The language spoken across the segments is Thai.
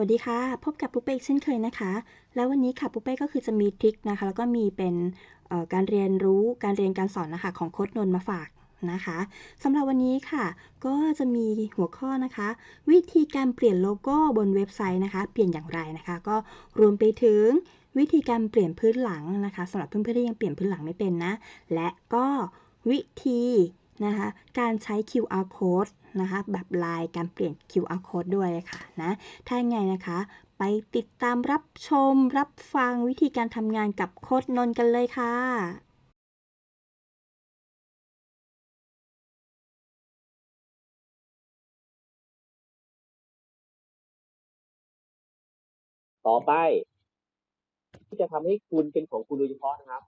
วัสดีค่ะ พบกับปุ๊เป้เช่นเคยนะคะ แล้ววันนี้ค่ะปุ๊เป้ก็คือจะมีทริคนะคะ แล้วก็มีเป็นการเรียนรู้การเรียนการสอนนะคะของโค้ดนนมาฝากนะคะสำหรับวันนี้ค่ะ ก็จะมีหัวข้อนะคะ วิธีการเปลี่ยนโลโก้บนเว็บไซต์นะคะ เปลี่ยนอย่างไรนะคะ ก็รวมไปถึงวิธีการเปลี่ยนพื้นหลังนะคะสำหรับเพื่อนๆที่ยังเปลี่ยนพื้นหลังไม่เป็นนะ และก็วิธี นะคะการใช้ QR code นะคะแบบลายการเปลี่ยน QR code ด้วยค่ะนะถ้ายังไงนะคะไปติดตามรับชมรับฟังวิธีการทำงานกับโค้ดนนกันเลยค่ะต่อไป ที่จะทำให้คุณเป็นของคุณโดยเฉพาะนะครับ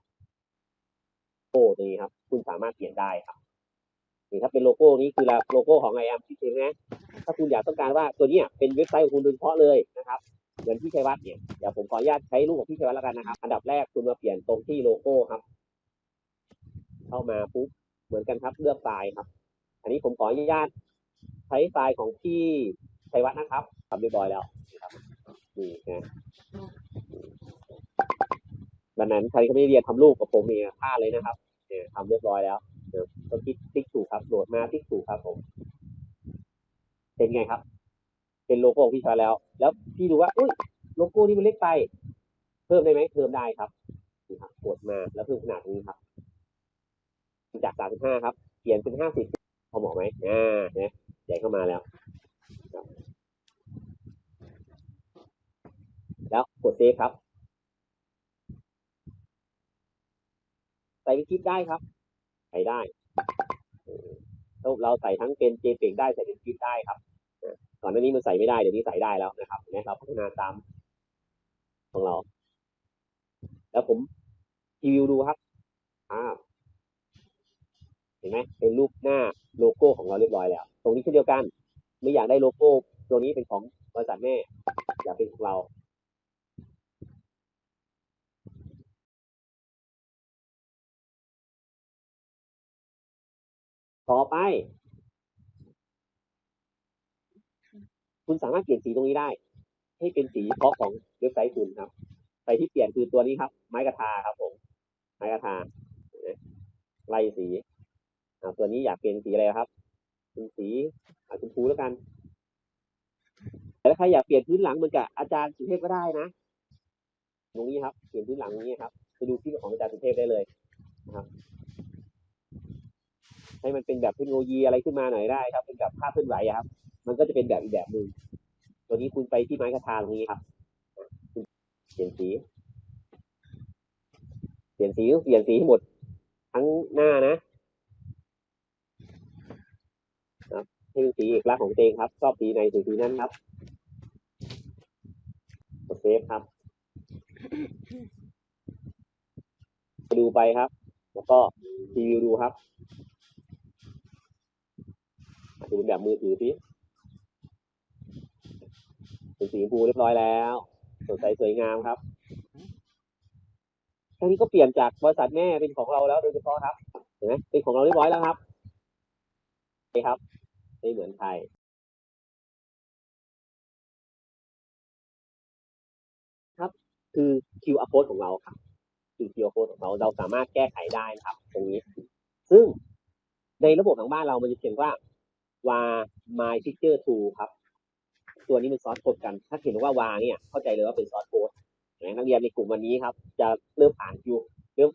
โอ้ตัวนี้ครับ คุณสามารถเปลี่ยนได้ครับ นี่ครับเป็นโลโก้นี้คือโลโก้ของไอแอมที่เองนะถ้าคุณอยากต้องการว่าตัวนี้เป็นเว็บไซต์ของคุณโดยเฉพาะเลยนะครับเหมือนพี่ชัยวัฒน์เนี่ยเดี๋ยวผมขออนุญาตใช้รูปของพี่ชัยวัฒน์แล้วกันนะครับ อันดับแรกคุณมาเปลี่ยนตรงที่โลโก้ครับ เข้ามาปุ๊บเหมือนกันครับเลือกไฟล์ครับ อันนี้ผมขออนุญาตใช้ไฟล์ของพี่ชัยวัฒน์นะครับทำเรียบร้อยแล้วนี่นะดังนั้นใครที่ไม่เรียนทำรูปกับผมเนี่ยพลาดเลยนะครับเนี่ยทำเรียบร้อยแล้ว เดี๋ยวก็คลิกติ๊กถูกครับโหลดมาติ๊กถูกครับผม เป็นไงครับ เป็นโลโก้ของพี่ชายแล้ว แล้วพี่ดูว่าอุ้ยโลโก้นี่มันเล็กไป เพิ่มได้ไหมเพิ่มได้ครับนี่ครับกดมาแล้วเพิ่มขนาดตรงนี้ครับ จาก35ครับ เปลี่ยนเป็น50พอเหมาะไหมอ่าเนี่ยใหญ่เข้ามาแล้วแล้วกดเซฟครับ ใส่เป็นคลิปได้ครับ ใส่ได้ เราเราใส่ทั้งเป็น JPEG ได้ใส่เป็นคลิปได้ครับก่อนหน้านี้มันใส่ไม่ได้เดี๋ยวนี้ใส่ได้แล้วนะครับนะเราพัฒนาตามของเรา แล้วผมรีวิวดูครับอ่าเห็นไหมเป็นรูปหน้าโลโก้ของเราเรียบร้อยแล้ว ตรงนี้เช่นเดียวกัน ไม่อยากได้โลโก้ ตัวนี้เป็นของบริษัทแม่อยากเป็นของเรา ต่อไป คุณสามารถเปลี่ยนสีตรงนี้ได้ ให้เป็นสีเฉพาะของเว็บไซต์คุณครับใส่ที่เปลี่ยนคือตัวนี้ครับ ไม้กระทาครับผมไม้กระทาไล่สีตัวนี้อยากเปลี่ยนสีอะไรครับเป็นสีชมพูแล้วกันแต่ถ้าใครอยากเปลี่ยนพื้นหลังเหมือนกับอาจารย์สุเทพก็ได้นะตรงนี้ครับ เปลี่ยนพื้นหลังนี้ครับ ไปดูคลิปของอาจารย์สุเทพได้เลยนะครับ ให้มันเป็นแบบเทคโนโลยีอะไรขึ้นมาหน่อยได้ครับ เป็นแบบภาพเคลื่อนไหวครับ มันก็จะเป็นแบบอีกแบบหนึ่งตัวนี้คุณไปที่ไม้กระทาตรงนี้ครับเปลี่ยนสี เปลี่ยนสีเปลี่ยนสีให้หมด ทั้งหน้านะครับให้เป็นสีเอกลักษณ์ของเองครับ ชอบสีไหนสีสีนั้นครับกดเซฟครับดูไปครับ แล้วก็รีวิวดูครับ ดูเป็นแบบมือถือสิเป็นสีชมพูเรียบร้อยแล้วสดใสสวยงามครับแค่นี้ก็เปลี่ยนจากบริษัทแม่เป็นของเราแล้วโดยเฉพาะครับเห็นไหมเป็นของเราเรียบร้อยแล้วครับโอเคครับไม่เหมือนใครครับ คือ QR code ของเราครับ คือ QR code ของเราเราสามารถแก้ไขได้นะครับ ตรงนี้ ซึ่งในระบบของบ้านเรามันจะเขียนว่า วา my picture to ครับ ตัวนี้เป็นซอสโค้ดกัน ถ้าเขียนว่าวาเนี่ย เข้าใจเลยว่าเป็นซอสโค้ดนะนักเรียนในกลุ่มวันนี้ครับ จะเริ่มอ่านอยู่เริ่ม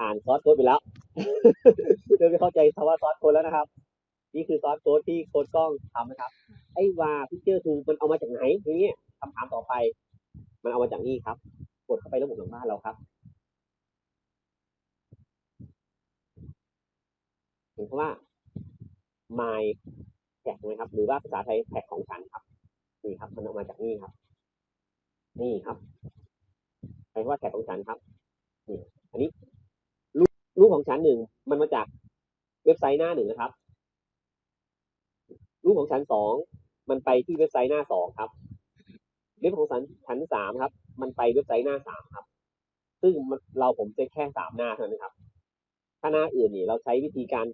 อ่านซอสโค้ดไปแล้วเริ่มไม่เข้าใจคำว่าซอสโค้ดแล้วนะครับ นี่คือซอสโค้ดที่โค้ดกล้องทำนะครับ ไอ้วา picture to มันเอามาจากไหนทีนี้คำถามต่อไป มันเอามาจากนี่ครับ กดเข้าไประบบของบ้านเราครับเห็นคำว่า my แท็กนะครับ หรือว่าภาษาไทยแท็กของฉันครับ นี่ครับมันออกมาจากนี่ครับ นี่ครับใช้คำว่าแท็กของฉันครับนี่อันนี้รูปรูปของฉันหนึ่งมันมาจากเว็บไซต์หน้าหนึ่งนะครับ รูปของฉันสองมันไปที่เว็บไซต์หน้าสองครับเว็บของฉันฉันสามครับ มันไปเว็บไซต์หน้าสามครับ ซึ่งเราผมเซ็ตแค่สามหน้าเท่านั้นครับ ถ้าหน้าอื่นนี่เราใช้วิธีการ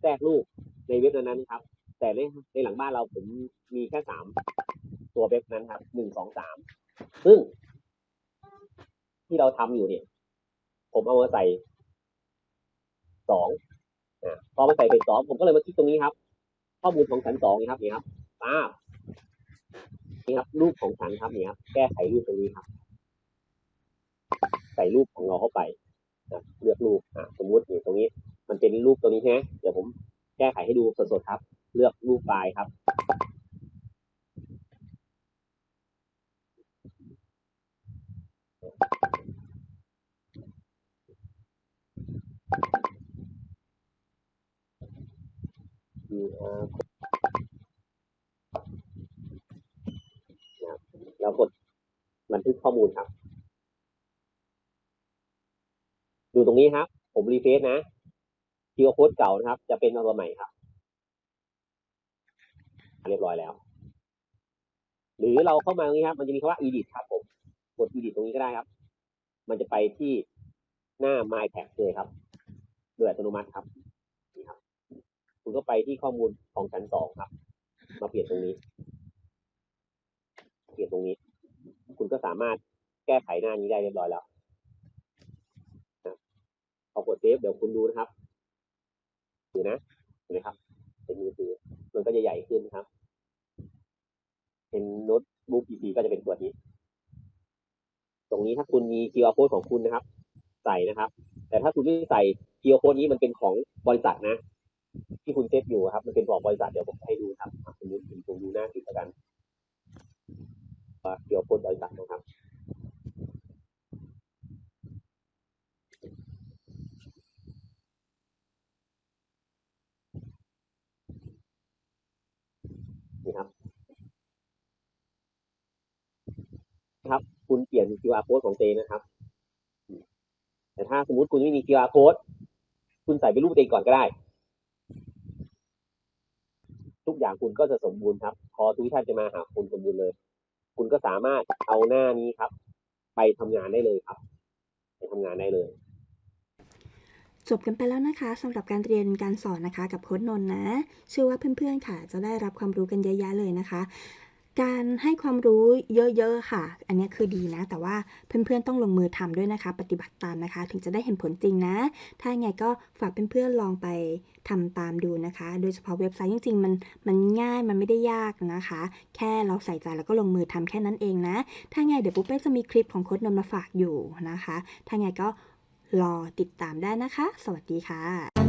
แทรกรูป ในเว็บนั้นๆครับ แต่ในในหลังบ้านเราผมมีแค่สามตัวเว็บนั้นครับหนึ่งสองสามซึ่ง ที่เราทำอยู่เนี่ย ผมเอามาใส่สองอ่าพอมาใส่เป็นสองผมก็เลยมาคลิกตรงนี้ครับ ข้อมูลของชั้นสองนี่ครับนี่ครับป้านี่ครับ รูปของฉันครับนี่ครับแก้ไขรูปตรงนี้ครับ ใส่รูปของเราเข้าไปนะเลือกรูปอ่าสมมุติอยู่ตรงนี้ มันเป็นรูปตัวนี้ใช่ไหมเดี๋ยวผม แก้ไขให้ดูสดๆครับ เลือกรูปไฟล์ครับ แล้วกดบันทึกข้อมูลครับ ดูตรงนี้ครับ ผมรีเฟซนะ QR code เก่านะครับ จะเป็นตัวใหม่ครับ เรียบร้อยแล้ว หรือเราเข้ามาตรงนี้ครับ มันจะมีคำว่า edit ครับผม กด edit ตรงนี้ก็ได้ครับ มันจะไปที่หน้า my tag เลยครับโดยอัตโนมัติครับนี่ครับ คุณก็ไปที่ข้อมูลของชั้นสองครับ มาเปลี่ยนตรงนี้ เปลี่ยนตรงนี้ คุณก็สามารถแก้ไขหน้านี้ได้เรียบร้อยแล้วนะพอกดเซฟเดี๋ยวคุณดูนะครับ ดูนะเห็นไหมครับเป็นมือถือมันก็จะใหญ่ขึ้นครับเป็นโน้ตบุ๊ก PC ก็จะเป็นตัวนี้ ตรงนี้ถ้าคุณมี QR code ของคุณนะครับ ใส่นะครับ แต่ถ้าคุณไม่ใส่ QR code นี้มันเป็นของบริษัทนะ ที่คุณเซฟอยู่ครับ มันเป็นของบริษัทเดี๋ยวผมให้ดูครับคุณดูผมดูหน้าติดแล้วกันว่า QR code บริษัทนะครับ ครับ ครับ คุณเปลี่ยน QR code ของเจนะครับ แต่ถ้าสมมติคุณไม่มี QR code คุณใส่เป็นรูปตัวเองก่อนก็ได้ ทุกอย่างคุณก็จะสมบูรณ์ครับพอทุกท่านจะมาหาคุณสมบูรณ์เลย คุณก็สามารถเอาหน้านี้ครับ ไปทำงานได้เลยครับ ไปทำงานได้เลย จบกันไปแล้วนะคะสำหรับการเรียนการสอนนะคะกับโค้ชนนท์นะเชื่อว่าเพื่อนๆค่ะ จะได้รับความรู้กันเยอะแยะเลยนะคะ การให้ความรู้เยอะๆค่ะ อันนี้คือดีนะ แต่ว่าเพื่อนๆต้องลงมือทำด้วยนะคะ ปฏิบัติตามนะคะ ถึงจะได้เห็นผลจริงนะ ถ้าไงก็ฝากเพื่อนๆลองไปทำตามดูนะคะ โดยเฉพาะเว็บไซต์จริงๆมันมันง่ายมันไม่ได้ยากนะคะ แค่เราใส่ใจแล้วก็ลงมือทำแค่นั้นเองนะ ถ้าไงเดี๋ยวปุ๊บเป้จะมีคลิปของโค้ชนนท์มาฝากอยู่นะคะ ถ้าไงก็ รอติดตามได้นะคะ สวัสดีค่ะ